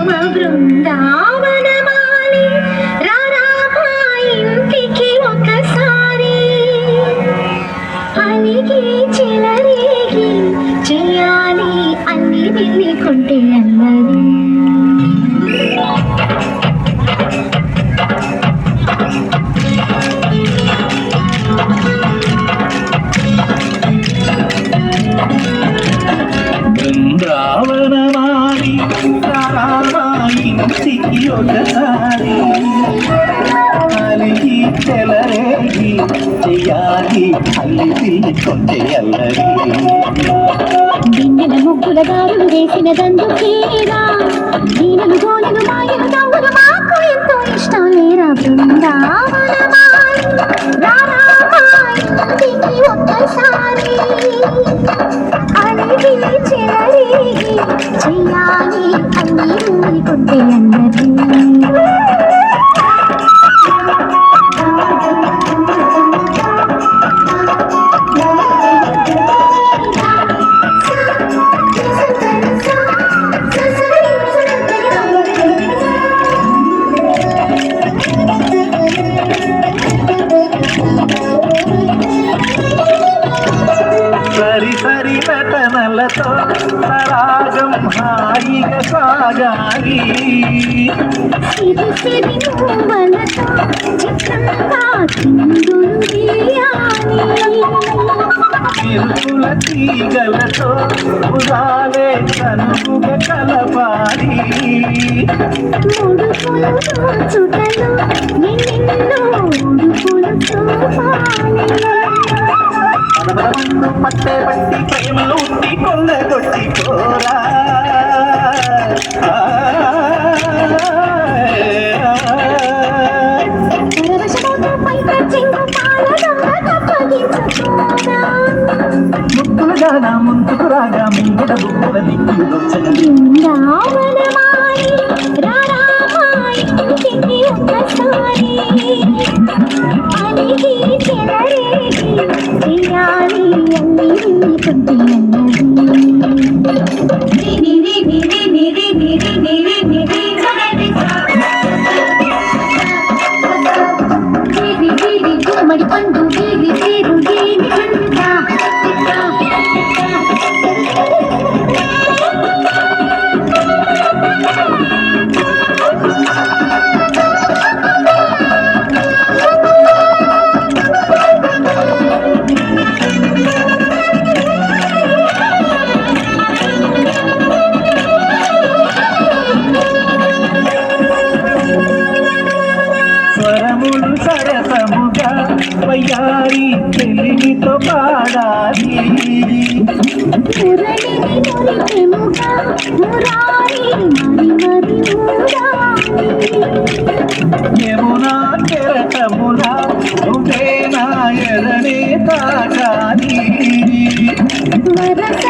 రామ బృందావనమాలి రారామా ఇంటికి ఒకసారి. అలిగి చెలరేగి చేయాలి అన్ని వెళ్ళికుంటే అన్నది ఒకసారి అలిగి చెలరేగి చెయ్యాలి అల్లి పిల్లి అల్లరి. దిన్నెల ముగ్గుల దారులు వేసిన దందు తీరా దీనలు గోనెలు మాయలు నవ్వులు మాకు ఎంతో ఇష్టం లేరా బృందావనమాలి రారామా ఇంటికి ఒక్కసారి. అలిగి చెలరేగి చెయ్యాలి అల్లి பிறந்தது చిరుకుల తీగలతో ఉదాలే కనుగుగ కలపాలి. మనమను పట్టే పట్టి ప్రేమలు ఉట్టి కొల్ల ముక్కులు ముందుకు రాగా ముందుట బుక్కుల దిక్కులొచ్చగా బృందావనమాలి వయ్యారి తెలివితో పాడాలి. మురళిని మురిపెముగా మురారి యమునా నువ్వే నా ఎదనే తాకాలి. వరసలు